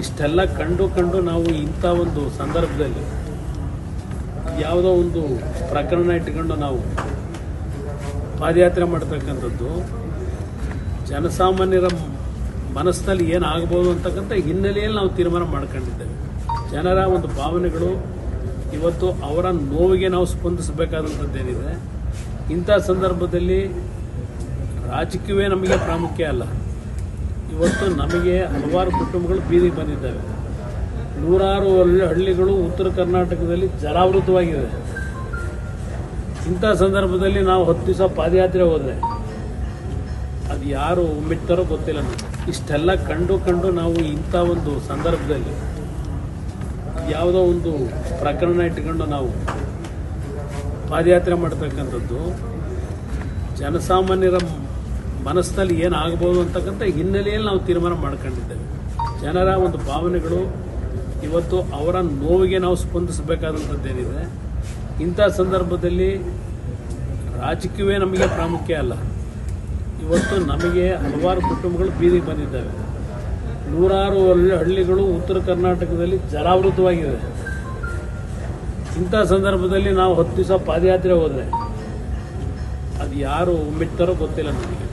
ಇಷ್ಟೆಲ್ಲ ಕಂಡು ಕಂಡು ನಾವು ಇಂಥ ಒಂದು ಸಂದರ್ಭದಲ್ಲಿ ಯಾವುದೋ ಒಂದು ಪ್ರಕರಣ ಇಟ್ಕೊಂಡು ನಾವು ಪಾದಯಾತ್ರೆ ಮಾಡ್ತಕ್ಕಂಥದ್ದು, ಜನಸಾಮಾನ್ಯರ ಮನಸ್ಸಿನಲ್ಲಿ ಏನಾಗ್ಬೋದು ಅಂತಕ್ಕಂಥ ಹಿನ್ನೆಲೆಯಲ್ಲಿ ನಾವು ತೀರ್ಮಾನ ಮಾಡ್ಕೊಂಡಿದ್ದೇವೆ. ಜನರ ಒಂದು ಭಾವನೆಗಳು ಇವತ್ತು ಅವರ ನೋವಿಗೆ ನಾವು ಸ್ಪಂದಿಸಬೇಕಾದಂಥದ್ದೇನಿದೆ. ಇಂಥ ಸಂದರ್ಭದಲ್ಲಿ ರಾಜಕೀಯವೇ ನಮಗೆ ಪ್ರಾಮುಖ್ಯ ಅಲ್ಲ. ಇವತ್ತು ನಮಗೆ ಹಲವಾರು ಕುಟುಂಬಗಳು ಬೀದಿಗೆ ಬಂದಿದ್ದಾವೆ. ನೂರಾರು ಹಳ್ಳಿ ಹಳ್ಳಿಗಳು ಉತ್ತರ ಕರ್ನಾಟಕದಲ್ಲಿ ಜಲಾವೃತವಾಗಿದೆ ಇಂಥ ಸಂದರ್ಭದಲ್ಲಿ ನಾವು ಹತ್ತು ದಿವಸ ಪಾದಯಾತ್ರೆ ಹೋದರೆ ಅದು ಯಾರು ಒಮ್ಮಿಡ್ತಾರೋ ಗೊತ್ತಿಲ್ಲ ನಮಗೆ. ಇಷ್ಟೆಲ್ಲ ಕಂಡು ಕಂಡು ನಾವು ಇಂಥ ಒಂದು ಸಂದರ್ಭದಲ್ಲಿ ಯಾವುದೋ ಒಂದು ಪ್ರಕರಣ ಇಟ್ಕೊಂಡು ನಾವು ಪಾದಯಾತ್ರೆ ಮಾಡ್ತಕ್ಕಂಥದ್ದು, ಜನಸಾಮಾನ್ಯರ ಮನಸ್ಸಿನಲ್ಲಿ ಏನಾಗಬಹುದು ಅಂತಕ್ಕಂಥ ಹಿನ್ನೆಲೆಯಲ್ಲಿ ನಾವು ತೀರ್ಮಾನ ಮಾಡ್ಕೊಂಡಿದ್ದೇವೆ. ಜನರ ಒಂದು ಭಾವನೆಗಳು, ಇವತ್ತು ಅವರ ನೋವಿಗೆ ನಾವು ಸ್ಪಂದಿಸಬೇಕಾದಂಥದ್ದೇನಿದೆ. ಇಂಥ ಸಂದರ್ಭದಲ್ಲಿ ರಾಜಕೀಯವೇ ನಮಗೆ ಪ್ರಾಮುಖ್ಯ ಅಲ್ಲ. ಇವತ್ತು ನಮಗೆ ಹಲವಾರು ಕುಟುಂಬಗಳು ಬೀದಿಗೆ ಬಂದಿದ್ದಾವೆ. ನೂರಾರು ಹಳ್ಳಿ ಹಳ್ಳಿಗಳು ಉತ್ತರ ಕರ್ನಾಟಕದಲ್ಲಿ ಜಲಾವೃತವಾಗಿದೆ ಇಂಥ ಸಂದರ್ಭದಲ್ಲಿ ನಾವು ಹತ್ತು ದಿವಸ ಪಾದಯಾತ್ರೆ ಹೋದರೆ, ಅದು ಯಾರು ಒಮ್ಮಿಡ್ತಾರೋ ಗೊತ್ತಿಲ್ಲ ನಮಗೆ.